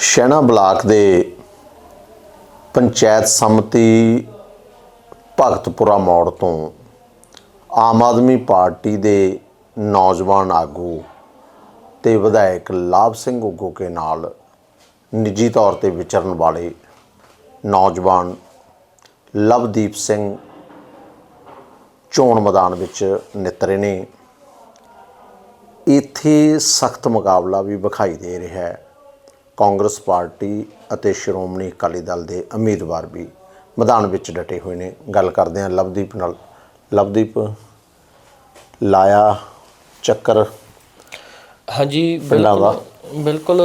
ਸ਼ੈਣਾ block ਦੇ ਪੰਚਾਇਤ ਸਮਿਤੀ ਭਗਤਪੁਰਾ ਮੋੜ ਤੋਂ ਆਮ ਆਦਮੀ ਪਾਰਟੀ ਦੇ ਨੌਜਵਾਨ ਆਗੂ ਤੇ ਵਿਧਾਇਕ ਲਾਭ ਸਿੰਘ ਉਗੋਕੇ ਨਾਲ ਨਿੱਜੀ ਤੌਰ ਤੇ ਵਿਚਰਨ ਵਾਲੇ ਨੌਜਵਾਨ ਲਵਦੀਪ ਸਿੰਘ ਚੋਣ ਮੈਦਾਨ ਵਿੱਚ ਨਿਤਰੇ ਨੇ। ਇੱਥੇ ਸਖਤ ਮੁਕਾਬਲਾ ਵੀ ਵਿਖਾਈ ਦੇ ਰਿਹਾ ਹੈ। ਕਾਂਗਰਸ ਪਾਰਟੀ ਅਤੇ ਸ਼੍ਰੋਮਣੀ ਅਕਾਲੀ ਦਲ ਦੇ ਉਮੀਦਵਾਰ ਵੀ ਮੈਦਾਨ ਵਿੱਚ ਡਟੇ ਹੋਏ ਨੇ। ਗੱਲ ਕਰਦੇ ਹਾਂ ਲਵਦੀਪ ਨਾਲ। ਲਵਦੀਪ ਲਾਇਆ ਚੱਕਰ ਹਾਂਜੀ। ਬਿਲਕੁਲ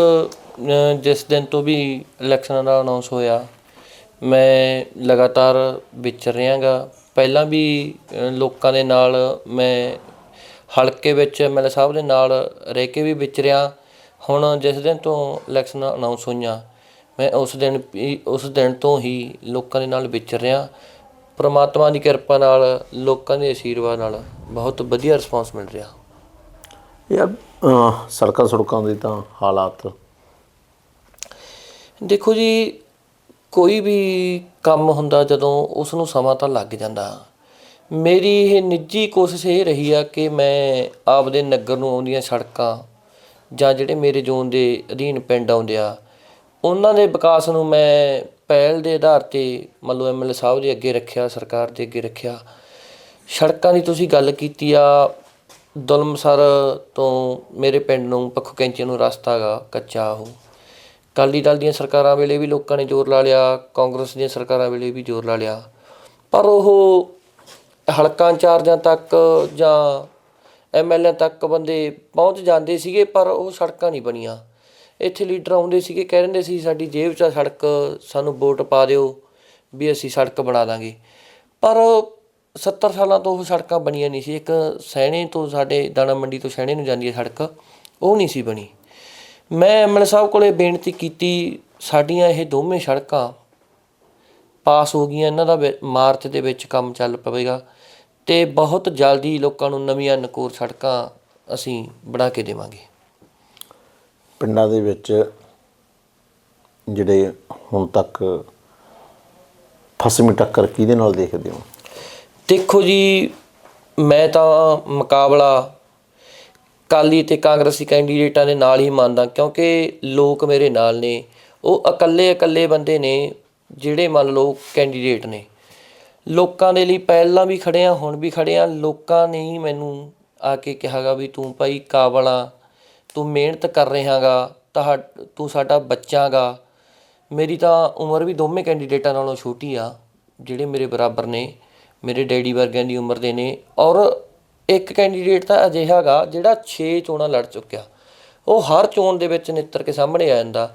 ਜਿਸ ਦਿਨ ਤੋਂ ਵੀ ਇਲੈਕਸ਼ਨਾਂ ਦਾ ਅਨਾਉਂਸ ਹੋਇਆ ਮੈਂ ਲਗਾਤਾਰ ਵਿਚਰ ਰਿਹਾਗਾ। ਪਹਿਲਾਂ ਵੀ ਲੋਕਾਂ ਦੇ ਨਾਲ ਮੈਂ ਹਲਕੇ ਵਿੱਚ ਐਮਐਲਏ ਸਾਹਿਬ ਦੇ ਨਾਲ ਰਹਿ ਕੇ ਵੀ ਵਿਚਰਿਆ ਹੁਣ ਜਿਸ ਦਿਨ ਤੋਂ ਇਲੈਕਸ਼ਨ ਅਨਾਉਂਸ ਹੋਈਆਂ ਮੈਂ ਉਸ ਦਿਨ ਉਸ ਦਿਨ ਤੋਂ ਹੀ ਲੋਕਾਂ ਦੇ ਨਾਲ ਵਿਚਰ ਰਿਹਾ। ਪ੍ਰਮਾਤਮਾ ਦੀ ਕਿਰਪਾ ਨਾਲ ਲੋਕਾਂ ਦੇ ਆਸ਼ੀਰਵਾਦ ਨਾਲ ਬਹੁਤ ਵਧੀਆ ਰਿਸਪਾਂਸ ਮਿਲ ਰਿਹਾ। ਯਾਰ ਸੜਕਾਂ ਸੜਕਾਂ ਦੇ ਤਾਂ ਹਾਲਾਤ। ਦੇਖੋ ਜੀ ਕੋਈ ਵੀ ਕੰਮ ਹੁੰਦਾ ਜਦੋਂ ਉਸ ਨੂੰ ਸਮਾਂ ਤਾਂ ਲੱਗ ਜਾਂਦਾ। ਮੇਰੀ ਇਹ ਨਿੱਜੀ ਕੋਸ਼ਿਸ਼ ਇਹ ਰਹੀ ਆ ਕਿ ਮੈਂ ਆਪਦੇ ਨਗਰ ਨੂੰ ਆਉਂਦੀਆਂ ਸੜਕਾਂ ਜਾਂ ਜਿਹੜੇ ਮੇਰੇ ਜ਼ੋਨ ਦੇ ਅਧੀਨ ਪਿੰਡ ਆਉਂਦੇ ਆ, ਉਹਨਾਂ ਦੇ ਵਿਕਾਸ ਨੂੰ ਮੈਂ ਪਹਿਲ ਦੇ ਆਧਾਰ ਤੇ ਮੰਨ ਲਓ ਐਮਐਲਏ ਸਾਹਿਬ ਦੇ ਅੱਗੇ ਰੱਖਿਆ, ਸਰਕਾਰ ਦੇ ਅੱਗੇ ਰੱਖਿਆ। ਸੜਕਾਂ ਦੀ ਤੁਸੀਂ ਗੱਲ ਕੀਤੀ ਆ, ਦੁਲਮਸਰ ਤੋਂ ਮੇਰੇ ਪਿੰਡ ਨੂੰ, ਪੱਖੋ ਕੈਂਚੀ ਨੂੰ ਰਸਤਾ ਗਾ, ਕੱਚਾ ਉਹ। ਅਕਾਲੀ ਦਲ ਦੀਆਂ ਸਰਕਾਰਾਂ ਵੇਲੇ ਵੀ ਲੋਕਾਂ ਨੇ ਜ਼ੋਰ ਲਾ ਲਿਆ, ਕਾਂਗਰਸ ਦੀਆਂ ਸਰਕਾਰਾਂ ਵੇਲੇ ਵੀ ਜ਼ੋਰ ਲਾ ਲਿਆ। ਪਰ ਉਹ ਹਲਕਾ ਇੰਚਾਰਜਾਂ ਤੱਕ ਜਾਂ ਐਮਐਲਏ ਤੱਕ ਬੰਦੇ ਪਹੁੰਚ ਜਾਂਦੇ ਸੀਗੇ, ਪਰ ਉਹ ਸੜਕਾਂ ਨਹੀਂ ਬਣੀਆਂ। ਇੱਥੇ ਲੀਡਰ ਆਉਂਦੇ ਸੀਗੇ, ਕਹਿ ਦਿੰਦੇ ਸੀ, ਸਾਡੀ ਜੇਬ 'ਚ ਆ ਸੜਕ, ਸਾਨੂੰ ਵੋਟ ਪਾ ਦਿਓ ਵੀ ਅਸੀਂ ਸੜਕ ਬਣਾ ਦਾਂਗੇ। ਪਰ 70 ਸਾਲਾਂ ਤੋਂ ਉਹ ਸੜਕਾਂ ਬਣੀਆਂ ਨਹੀਂ ਸੀ। ਇੱਕ ਸੈਣੇ ਤੋਂ, ਸਾਡੇ ਦਾਣਾ ਮੰਡੀ ਤੋਂ ਸੈਣੇ ਨੂੰ ਜਾਂਦੀ ਹੈ ਸੜਕ, ਉਹ ਨਹੀਂ ਸੀ ਬਣੀ। ਮੈਂ ਐਮਐਲਏ ਸਾਹਿਬ ਕੋਲੇ ਬੇਨਤੀ ਕੀਤੀ, ਸਾਡੀਆਂ ਇਹ ਦੋਵੇਂ ਸੜਕਾਂ ਪਾਸ ਹੋ ਗਈਆਂ, ਇਹਨਾਂ ਦਾ ਵਿ- ਮਾਰਚ ਦੇ ਵਿੱਚ ਕੰਮ ਚੱਲ ਪਵੇਗਾ। ਤੇ ਬਹੁਤ ਜਲਦੀ ਲੋਕਾਂ ਨੂੰ ਨਵੀਆਂ ਨਕੋਰ ਸੜਕਾਂ ਅਸੀਂ ਬਣਾ ਕੇ ਦੇਵਾਂਗੇ। ਪਿੰਡਾਂ ਦੇ ਵਿੱਚ ਜਿਹੜੇ ਹੁਣ ਤੱਕ ਫਸਵੀਂ ਟੱਕਰ ਕਿਹਦੇ ਨਾਲ ਦੇਖਦੇ ਹੋ? ਦੇਖੋ ਜੀ ਮੈਂ ਤਾਂ ਮੁਕਾਬਲਾ ਕਾਲੀ ਤੇ ਕਾਂਗਰਸੀ ਕੈਂਡੀਡੇਟਾਂ ਦੇ ਨਾਲ ਹੀ ਮੰਨਦਾ ਕਿਉਂਕਿ ਲੋਕ ਮੇਰੇ ਨਾਲ ਨੇ। ਉਹ ਇਕੱਲੇ ਇਕੱਲੇ ਬੰਦੇ ਨੇ ਜਿਹੜੇ ਮੰਨ ਲਓ ਕੈਂਡੀਡੇਟ ਨੇ। ਲੋਕਾਂ ਦੇ ਲਈ ਪਹਿਲਾਂ ਵੀ ਖੜ੍ਹੇ ਹਾਂ ਹੁਣ ਵੀ ਖੜ੍ਹੇ ਹਾਂ ਲੋਕਾਂ ਨੇ ਹੀ ਮੈਨੂੰ ਆ ਕੇ ਕਿਹਾਗਾ ਵੀ ਤੂੰ ਭਾਈ ਕਾਬਲ ਆ ਤੂੰ ਮਿਹਨਤ ਕਰ ਰਿਹਾਗਾ, ਤੁਹਾ ਤੂੰ ਸਾਡਾ ਬੱਚਾਗਾ। ਮੇਰੀ ਤਾਂ ਉਮਰ ਵੀ ਦੋਵੇਂ ਕੈਂਡੀਡੇਟਾਂ ਨਾਲੋਂ ਛੋਟੀ ਆ, ਜਿਹੜੇ ਮੇਰੇ ਬਰਾਬਰ ਨੇ, ਮੇਰੇ ਡੈਡੀ ਵਰਗਿਆਂ ਦੀ ਉਮਰ ਦੇ ਨੇ। ਔਰ ਇੱਕ ਕੈਂਡੀਡੇਟ ਤਾਂ ਅਜਿਹਾ ਗਾ ਜਿਹੜਾ 6 ਚੋਣਾਂ ਲੜ ਚੁੱਕਿਆ। ਉਹ ਹਰ ਚੋਣ ਦੇ ਵਿੱਚ ਨਿੱਤਰ ਕੇ ਸਾਹਮਣੇ ਆ ਜਾਂਦਾ।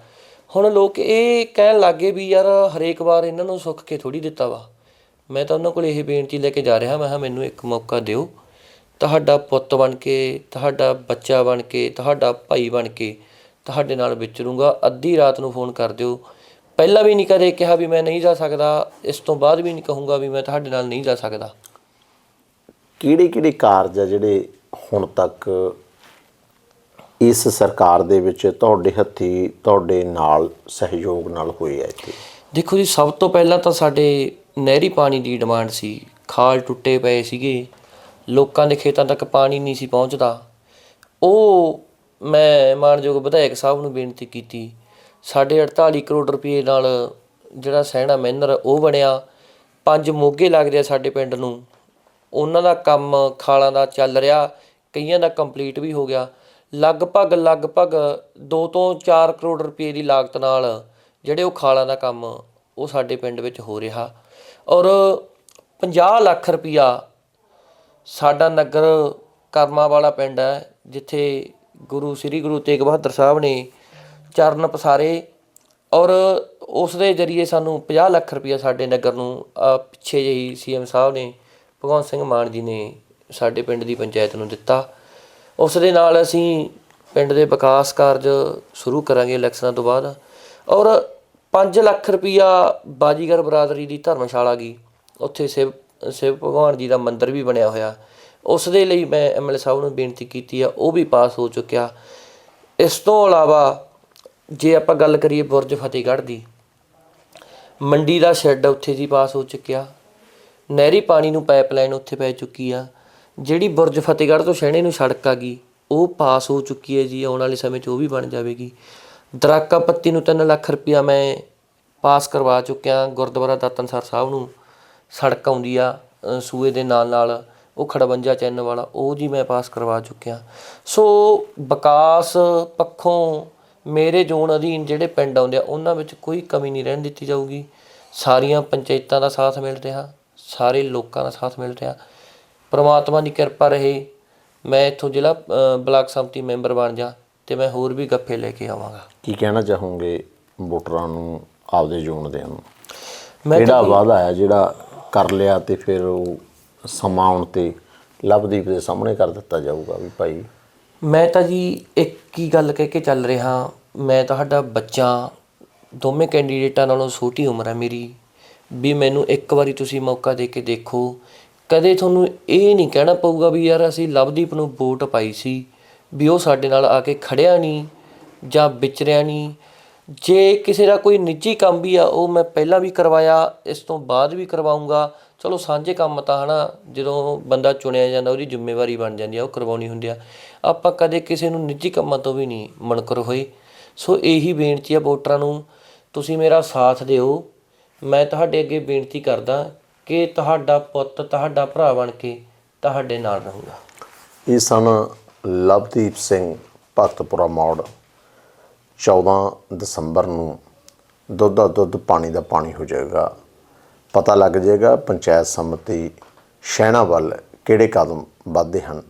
ਹੁਣ ਲੋਕ ਇਹ ਕਹਿਣ ਲੱਗੇ ਵੀ ਯਾਰ ਹਰੇਕ ਵਾਰ ਇਹਨਾਂ ਨੂੰ ਸੁੱਖ ਕੇ ਥੋੜੀ ਦਿੱਤਾ ਵਾ। ਮੈਂ ਤਾਂ ਉਹਨਾਂ ਕੋਲ ਇਹ ਬੇਨਤੀ ਲੈ ਕੇ ਜਾ ਰਿਹਾ ਮੈਂ ਕਿਹਾ ਮੈਨੂੰ ਇੱਕ ਮੌਕਾ ਦਿਓ। ਤੁਹਾਡਾ ਪੁੱਤ ਬਣ ਕੇ ਤੁਹਾਡਾ ਬੱਚਾ ਬਣ ਕੇ ਤੁਹਾਡਾ ਭਾਈ ਬਣ ਕੇ ਤੁਹਾਡੇ ਨਾਲ ਵਿਚਰੂੰਗਾ। ਅੱਧੀ ਰਾਤ ਨੂੰ ਫੋਨ ਕਰ ਦਿਓ। ਪਹਿਲਾਂ ਵੀ ਨਹੀਂ ਕਦੇ ਕਿਹਾ ਵੀ ਮੈਂ ਨਹੀਂ ਜਾ ਸਕਦਾ। ਇਸ ਤੋਂ ਬਾਅਦ ਵੀ ਨਹੀਂ ਕਹੂੰਗਾ ਵੀ ਮੈਂ ਤੁਹਾਡੇ ਨਾਲ ਨਹੀਂ ਜਾ ਸਕਦਾ। ਕਿਹੜੇ ਕਿਹੜੇ ਕਾਰਜ ਆ ਜਿਹੜੇ ਹੁਣ ਤੱਕ ਇਸ ਸਰਕਾਰ ਦੇ ਵਿੱਚ ਤੁਹਾਡੇ ਹੱਥੀ ਤੁਹਾਡੇ ਨਾਲ ਸਹਿਯੋਗ ਨਾਲ ਹੋਏ ਆ ਇੱਥੇ? ਦੇਖੋ ਜੀ ਸਭ ਤੋਂ ਪਹਿਲਾਂ ਤਾਂ ਸਾਡੇ ਨਹਿਰੀ ਪਾਣੀ ਦੀ ਡਿਮਾਂਡ ਸੀ। ਖਾਲ ਟੁੱਟੇ ਪਏ ਸੀਗੇ। ਲੋਕਾਂ ਦੇ ਖੇਤਾਂ ਤੱਕ ਪਾਣੀ ਨਹੀਂ ਸੀ ਪਹੁੰਚਦਾ। ਉਹ, ਮੈਂ ਮਾਨਯੋਗ ਵਿਧਾਇਕ ਸਾਹਿਬ ਨੂੰ ਬੇਨਤੀ ਕੀਤੀ, ਸਾਡੇ 48 ਕਰੋੜ ਰੁਪਏ ਨਾਲ ਜਿਹੜਾ ਸਹਿਣਾ ਮੈਨਰ ਉਹ ਬਣਿਆ। ਪੰਜ ਮੋਗੇ ਲੱਗਦੇ ਆ ਸਾਡੇ ਪਿੰਡ ਨੂੰ। ਉਹਨਾਂ ਦਾ ਕੰਮ ਖਾਲਾਂ ਦਾ ਚੱਲ ਰਿਹਾ, ਕਈਆਂ ਦਾ ਕੰਪਲੀਟ ਵੀ ਹੋ ਗਿਆ। ਲਗਭਗ ਲਗਭਗ 2 ਤੋਂ 4 ਕਰੋੜ ਰੁਪਏ ਦੀ ਲਾਗਤ ਨਾਲ ਜਿਹੜੇ ਉਹ ਖਾਲਾਂ ਦਾ ਕੰਮ ਉਹ ਸਾਡੇ ਪਿੰਡ ਵਿੱਚ ਹੋ ਰਿਹਾ। ਔਰ 50 ਲੱਖ ਰੁਪਇਆ ਸਾਡਾ ਨਗਰ ਕਰਮਾ ਵਾਲਾ ਪਿੰਡ ਹੈ, ਜਿੱਥੇ ਗੁਰੂ, ਸ੍ਰੀ ਗੁਰੂ ਤੇਗ ਬਹਾਦਰ ਸਾਹਿਬ ਨੇ ਚਰਨ ਪਸਾਰੇ ਔਰ ਉਸ ਦੇ ਜਰੀਏ ਸਾਨੂੰ 50 ਲੱਖ ਰੁਪਇਆ ਸਾਡੇ ਨਗਰ ਨੂੰ ਆਹ ਪਿੱਛੇ ਜਿਹੀ ਸੀਐਮ ਸਾਹਿਬ ਨੇ, ਭਗਵੰਤ ਸਿੰਘ ਮਾਨ ਜੀ ਨੇ ਸਾਡੇ ਪਿੰਡ ਦੀ ਪੰਚਾਇਤ ਨੂੰ ਦਿੱਤਾ। ਉਸ ਦੇ ਨਾਲ ਅਸੀਂ ਪਿੰਡ ਦੇ ਵਿਕਾਸ ਕਾਰਜ ਸ਼ੁਰੂ ਕਰਾਂਗੇ ਇਲੈਕਸ਼ਨਾਂ ਤੋਂ ਬਾਅਦ। ਔਰ 5 ਲੱਖ ਰੁਪਈਆ ਬਾਜੀਗਰ ਬਰਾਦਰੀ ਦੀ ਧਰਮਸ਼ਾਲਾ ਗਈ। ਉੱਥੇ ਸ਼ਿਵ ਸ਼ਿਵ ਭਗਵਾਨ ਜੀ ਦਾ ਮੰਦਿਰ ਵੀ ਬਣਿਆ ਹੋਇਆ। ਉਸ ਦੇ ਲਈ ਮੈਂ ਐਮਐਲਏ ਸਾਹਿਬ ਨੂੰ ਬੇਨਤੀ ਕੀਤੀ ਆ, ਉਹ ਵੀ ਪਾਸ ਹੋ ਚੁੱਕਿਆ। ਇਸ ਤੋਂ ਇਲਾਵਾ ਜੇ ਆਪਾਂ ਗੱਲ ਕਰੀਏ ਬੁਰਜ ਫਤਿਹਗੜ੍ਹ ਦੀ, ਮੰਡੀ ਦਾ ਸ਼ੈੱਡ ਉੱਥੇ ਜੀ ਪਾਸ ਹੋ ਚੁੱਕਿਆ। ਨਹਿਰੀ ਪਾਣੀ ਨੂੰ ਪਾਈਪਲਾਈਨ ਉੱਥੇ ਪੈ ਚੁੱਕੀ ਆ। ਜਿਹੜੀ ਬੁਰਜ ਫਤਿਹਗੜ੍ਹ ਤੋਂ ਸ਼ਹਿਣੇ ਨੂੰ ਸੜਕ ਆ ਗਈ, ਉਹ ਪਾਸ ਹੋ ਚੁੱਕੀ ਹੈ ਜੀ, ਆਉਣ ਵਾਲੇ ਸਮੇਂ 'ਚ ਉਹ ਵੀ ਬਣ ਜਾਵੇਗੀ। ਦਰਾਕਾ ਪੱਤੀ ਨੂੰ 3 ਲੱਖ ਰੁਪਇਆ ਮੈਂ ਪਾਸ ਕਰਵਾ ਚੁੱਕਿਆ ਗੁਰਦੁਆਰਾ ਦਾਤਨਸਰ ਸਾਹਿਬ ਨੂੰ। ਸੜਕ ਆਉਂਦੀ ਆ ਸੂਏ ਦੇ ਨਾਲ ਨਾਲ ਉਹ ਖੜਵੰਜਾ ਚੈਨ ਵਾਲਾ, ਉਹ ਜੀ ਮੈਂ ਪਾਸ ਕਰਵਾ ਚੁੱਕਿਆ। ਸੋ ਵਿਕਾਸ ਪੱਖੋਂ ਮੇਰੇ ਜ਼ੋਨ ਅਧੀਨ ਜਿਹੜੇ ਪਿੰਡ ਆਉਂਦੇ ਆ, ਉਹਨਾਂ ਵਿੱਚ ਕੋਈ ਕਮੀ ਨਹੀਂ ਰਹਿਣ ਦਿੱਤੀ ਜਾਊਗੀ। ਸਾਰੀਆਂ ਪੰਚਾਇਤਾਂ ਦਾ ਸਾਥ ਮਿਲ ਰਿਹਾ, ਸਾਰੇ ਲੋਕਾਂ ਦਾ ਸਾਥ ਮਿਲ ਰਿਹਾ। ਪ੍ਰਮਾਤਮਾ ਦੀ ਕਿਰਪਾ ਰਹੇ ਮੈਂ ਇੱਥੋਂ ਜ਼ਿਲ੍ਹਾ ਬਲਾਕ ਸੰਮਤੀ ਮੈਂਬਰ ਬਣ ਜਾ। ਤੇ ਮੈਂ ਹੋਰ ਵੀ ਗੱਫੇ ਲੈ ਕੇ ਆਵਾਂਗਾ। ਕੀ ਕਹਿਣਾ ਚਾਹੋਗੇ ਵੋਟਰਾਂ ਨੂੰ ਆਪਦੇ ਜੋਨ ਦੇ ਨੂੰ? ਮੈਂ ਜਿਹੜਾ ਵਾਅਦਾ ਹੈ ਜਿਹੜਾ ਕਰ ਲਿਆ ਤੇ ਫਿਰ ਉਹ ਸਮਾਂ ਆਉਣ ਤੇ ਲਵਦੀਪ ਦੇ ਸਾਹਮਣੇ ਕਰ ਦਿੱਤਾ ਜਾਊਗਾ ਵੀ ਭਾਈ? ਮੈਂ ਤਾਂ ਜੀ ਇੱਕ ਹੀ ਗੱਲ ਕਹਿ ਕੇ ਚੱਲ ਰਿਹਾ। ਮੈਂ ਤੁਹਾਡਾ ਬੱਚਾ ਦੋਵੇਂ ਕੈਂਡੀਡੇਟਾਂ ਨਾਲੋਂ ਛੋਟੀ ਉਮਰ ਹੈ ਮੇਰੀ। ਵੀ ਮੈਨੂੰ ਇੱਕ ਵਾਰੀ ਤੁਸੀਂ ਮੌਕਾ ਦੇ ਕੇ ਦੇਖੋ। ਕਦੇ ਤੁਹਾਨੂੰ ਇਹ ਨਹੀਂ ਕਹਿਣਾ ਪਊਗਾ ਵੀ ਯਾਰ ਅਸੀਂ ਲਵਦੀਪ ਨੂੰ ਵੋਟ ਪਾਈ ਸੀ। ਵੀ ਉਹ ਸਾਡੇ ਨਾਲ ਆ ਕੇ ਖੜਿਆ ਨਹੀਂ ਜਾਂ ਵਿਚਰਿਆ ਨਹੀਂ। ਜੇ ਕਿਸੇ ਦਾ ਕੋਈ ਨਿੱਜੀ ਕੰਮ ਵੀ ਆ, ਉਹ ਮੈਂ ਪਹਿਲਾਂ ਵੀ ਕਰਵਾਇਆ, ਇਸ ਤੋਂ ਬਾਅਦ ਵੀ ਕਰਵਾਉਂਗਾ। ਚਲੋ ਸਾਂਝੇ ਕੰਮ ਤਾਂ ਹਨਾ, ਜਦੋਂ ਬੰਦਾ ਚੁਣਿਆ ਜਾਂਦਾ, ਉਹਦੀ ਜ਼ਿੰਮੇਵਾਰੀ ਬਣ ਜਾਂਦੀ ਆ, ਉਹ ਕਰਵਾਉਣੀ ਹੁੰਦੀ ਆ। ਆਪਾਂ ਕਦੇ ਕਿਸੇ ਨੂੰ ਨਿੱਜੀ ਕੰਮਾਂ ਤੋਂ ਵੀ ਨਹੀਂ ਮਨਕਰ ਹੋਏ। ਸੋ ਇਹੀ ਬੇਨਤੀ ਆ ਵੋਟਰਾਂ ਨੂੰ, ਤੁਸੀਂ ਮੇਰਾ ਸਾਥ ਦਿਓ। ਮੈਂ ਤੁਹਾਡੇ ਅੱਗੇ ਬੇਨਤੀ ਕਰਦਾ ਕਿ ਤੁਹਾਡਾ ਪੁੱਤ, ਤੁਹਾਡਾ ਭਰਾ ਬਣ ਕੇ ਤੁਹਾਡੇ ਨਾਲ ਰਹੂੰਗਾ। ਇਹ ਸਨ ਲਵਦੀਪ ਸਿੰਘ ਭਗਤਪੁਰਾ ਮੌੜ 14 ਦਸੰਬਰ ਨੂੰ ਦੁੱਧ ਦਾ ਦੁੱਧ, ਪਾਣੀ ਦਾ ਪਾਣੀ ਹੋ ਜਾਏਗਾ। ਪਤਾ ਲੱਗ ਜਾਏਗਾ ਪੰਚਾਇਤ ਸੰਮਤੀ ਸ਼ਹਿਣਾ ਵੱਲ ਕਿਹੜੇ ਕਦਮ ਵੱਧਦੇ ਹਨ।